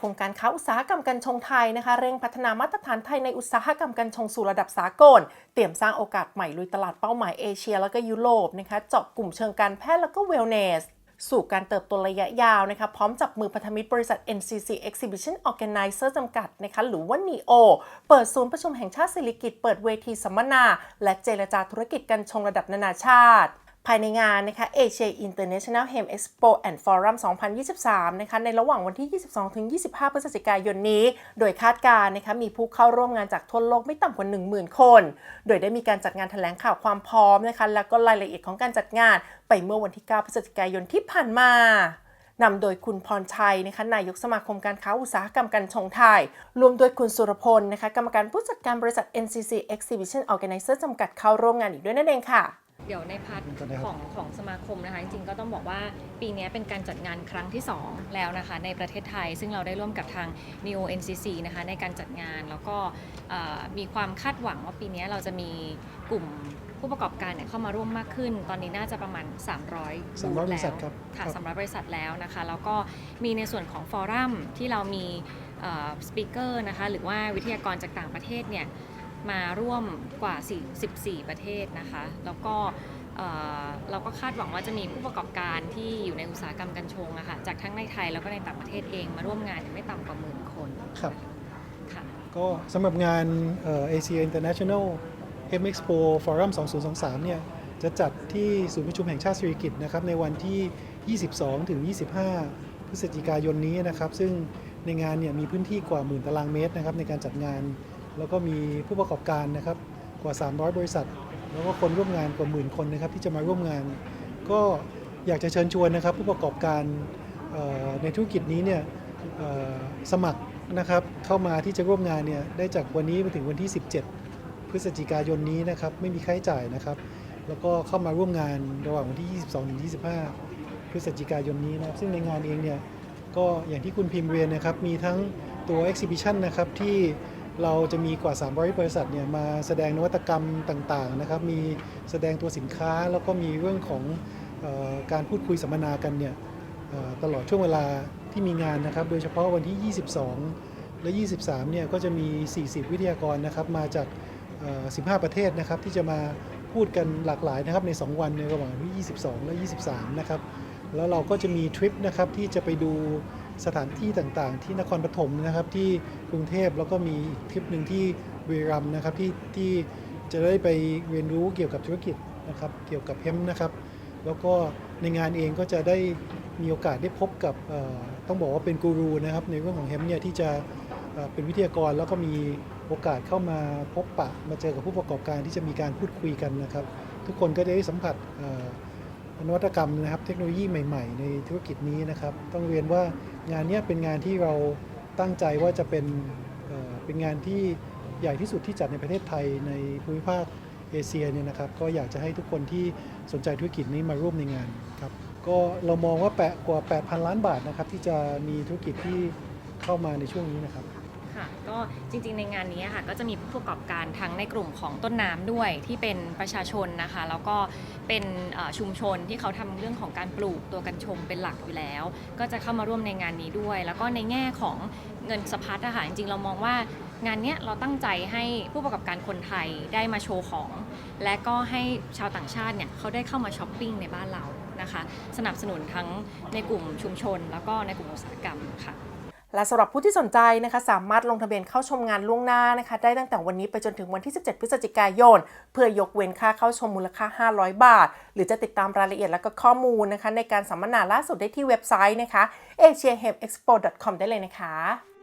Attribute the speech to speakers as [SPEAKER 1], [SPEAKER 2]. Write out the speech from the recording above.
[SPEAKER 1] คมการค้าอุตสาหกรรมกัญชงไทยนะคะ เร่งพัฒนามาตรฐานไทยในอุตสาหกรรมกัญชงสู่ระดับสากล เตรียมสร้างโอกาสใหม่ลุยตลาดเป้าหมายเอเชีย แล้วก็ยุโรปนะคะเจาะกลุ่มเชิงการแพทย์แล้วก็เวลเนสสู่การเติบโตระยะยาวนะคะพร้อมจับมือพันธมิตรบริษัท NCC Exhibition Organizer จำกัดนะคะหรือว่า NEO เปิดศูนย์ประชุมแห่งชาติสิริกิติ์เปิดเวทีสัมมนา และเจรจาธุรกิจกัญชงระดับนานาชาติ ภายในงานนะคะ Asia International Hemp Expo and Forum 2023 นะคะในระหว่างวันที่ 22-25 พฤศจิกายนนี้ โดยคาดการนะคะมีผู้เข้าร่วมงานจากทั่วโลกไม่ต่ำกว่า 10,000 คน โดยได้มีการจัดงานแถลงข่าวความพร้อมนะคะแล้วก็รายละเอียดของการจัดงานไปเมื่อวันที่ 9 พฤศจิกายนที่ผ่านมานำโดยคุณพรชัยนะคะนายกสมาคมการค้าอุตสาหกรรมกัญชงไทย รวมโดยคุณสุรพลนะคะกรรมการผู้จัดการบริษัท NCC Exhibition Organizer จำกัดเข้าร่วมงานอีกด้วยนั่นเองค่ะ
[SPEAKER 2] เดี๋ยวในพาร์ท
[SPEAKER 3] ก็ได้ครับ
[SPEAKER 2] ของของสมาคมนะคะ จริงๆก็ต้องบอกว่าปีนี้เป็นการจัดงานครั้งที่ 2 แล้วนะคะ ในประเทศไทย ซึ่งเราได้ร่วมกับทาง Neo NCC นะคะในการจัดงานแล้วก็เอ่อมีความคาดหวังว่าปีนี้เราจะมีกลุ่มผู้ประกอบการเนี่ยเข้ามาร่วมมากขึ้น ตอนนี้น่าจะประมาณ 300
[SPEAKER 3] 300
[SPEAKER 2] บูธ
[SPEAKER 3] บริษัท
[SPEAKER 2] แล้ว
[SPEAKER 3] ครับ
[SPEAKER 2] ค่ะ
[SPEAKER 3] ครับ
[SPEAKER 2] 300 บริษัทแล้วนะคะ แล้วก็มีในส่วนของฟอรัมที่เรามีสปีกเกอร์นะคะหรือว่าวิทยากรจากต่างประเทศเนี่ย มาร่วมกว่า44ประเทศนะคะ แล้วก็เอ่อเราก็คาดหวังว่าจะมีผู้ประกอบการที่อยู่ในอุตสาหกรรมกัญชงอะค่ะจากทั้งในไทยแล้วก็ในต่างประเทศเองมาร่วมงานเนี่ยไม่ต่ำกว่าหมื่นคน
[SPEAKER 3] ครับ
[SPEAKER 2] ค่ะ
[SPEAKER 3] ก็สำหรับงานเอ่อ Asia International Hem Expo Forum 2023 เนี่ยจะจัดที่ศูนย์ประชุมแห่งชาติสิริกิติ์นะครับในวันที่ 22 ถึง 25 พฤศจิกายนนี้นะครับ ซึ่งในงานเนี่ยมีพื้นที่กว่าหมื่นตารางเมตรนะครับในการจัดงาน แล้วก็มีผู้ประกอบการนะครับกว่า 300 บริษัท แล้วก็คนร่วมงานกว่าหมื่นคนนะครับที่จะมาร่วมงาน ก็อยากจะเชิญชวนนะครับผู้ประกอบการในธุรกิจนี้เนี่ยสมัครนะครับเข้ามาที่จะร่วมงานเนี่ยได้จากวันนี้ไปถึงวันที่ 17 พฤศจิกายนนี้นะครับไม่มีค่าใช้จ่ายนะครับ แล้วก็เข้ามาร่วมงานระหว่างวันที่ 22ถึง25 พฤศจิกายนนี้นะครับซึ่งในงานเองเนี่ยก็อย่างที่คุณพิมพ์เรียนนะครับมีทั้งตัว exhibition นะครับที่ เราจะมีกว่า 300 บริษัทเนี่ยมาแสดงนวัตกรรมต่างๆนะครับ มีแสดงตัวสินค้าแล้วก็มีเรื่องของออการพูดคุยสัมมนากันเนี่ยตลอดช่วงเวลาที่มีงานนะครับ โดยเฉพาะวันที่ 22 และ 23 เนี่ยก็จะมี 40 วิทยากรนะครับมาจาก 15 ประเทศนะครับที่จะมาพูดกันหลากหลายนะครับใน 2 วันในระหว่างวันที่ 22 และ 23 นะครับ แล้วเราก็จะมีทริปนะครับที่จะไปดู สถานที่ต่างๆ ที่นครปฐมนะครับที่กรุงเทพแล้วก็มีอีกทริปหนึ่งที่บุรีรัมย์นะครับที่ที่จะได้ไปเรียนรู้เกี่ยวกับธุรกิจนะครับเกี่ยวกับเฮมนะครับ แล้วก็ในงานเองก็จะได้มีโอกาสได้พบกับต้องบอกว่าเป็นกูรูนะครับในเรื่องของเฮมเนี่ยที่จะเป็นวิทยากรแล้วก็มีโอกาสเข้ามาพบปะมาเจอกับผู้ประกอบการที่จะมีการพูดคุยกันนะครับ ทุกคนก็ได้สัมผัส นวัตกรรมนะครับ เทคโนโลยีใหม่ ๆ ในธุรกิจนี้นะครับ ต้องเรียนว่างานนี้เป็นงานที่เราตั้งใจว่าจะเป็นเเป็นงานที่ใหญ่ที่สุดที่จัดในประเทศไทยในภูมิภาคเอเชียเนี่ยนะครับ ก็อยากจะให้ทุกคนที่สนใจธุรกิจนี้มาร่วมในงานครับก็เรามองว่าแปะกว่า 8,000 ล้านบาทนะครับที่จะมีธุรกิจที่เข้ามาในช่วงนี้นะครับ
[SPEAKER 2] ค่ะก็จริงๆในงานนี้ค่ะก็จะมีผู้ประกอบการทั้งในกลุ่มของต้นน้ำด้วยที่เป็นประชาชนนะคะ แล้วก็เป็นชุมชนที่เขาทำเรื่องของการปลูกตัวกัญชงเป็นหลักอยู่แล้ว ก็จะเข้ามาร่วมในงานนี้ด้วย แล้วก็ในแง่ของเงินสะพัดอะค่ะจริงๆเรามองว่างานเนี้ยเราตั้งใจให้ผู้ประกอบการคนไทยได้มาโชว์ของ และก็ให้ชาวต่างชาติเนี่ยเขาได้เข้ามาช้อปปิ้งในบ้านเรานะคะ สนับสนุนทั้งในกลุ่มชุมชน แล้วก็ในกลุ่มอุตสาหกรรมค่ะ
[SPEAKER 1] และสำหรับผู้ที่สนใจนะคะสามารถลงทะเบียนเข้าชมงานล่วงหน้านะคะได้ตั้งแต่วันนี้ไปจนถึงวันที่ 17 พฤศจิกายน เพื่อยกเว้นค่าเข้าชมมูลค่า 500 บาท หรือจะติดตามรายละเอียดและก็ข้อมูลนะคะในการสัมมนาล่าสุดได้ที่เว็บไซต์นะคะ asiahemexpo.com ได้เลยนะคะ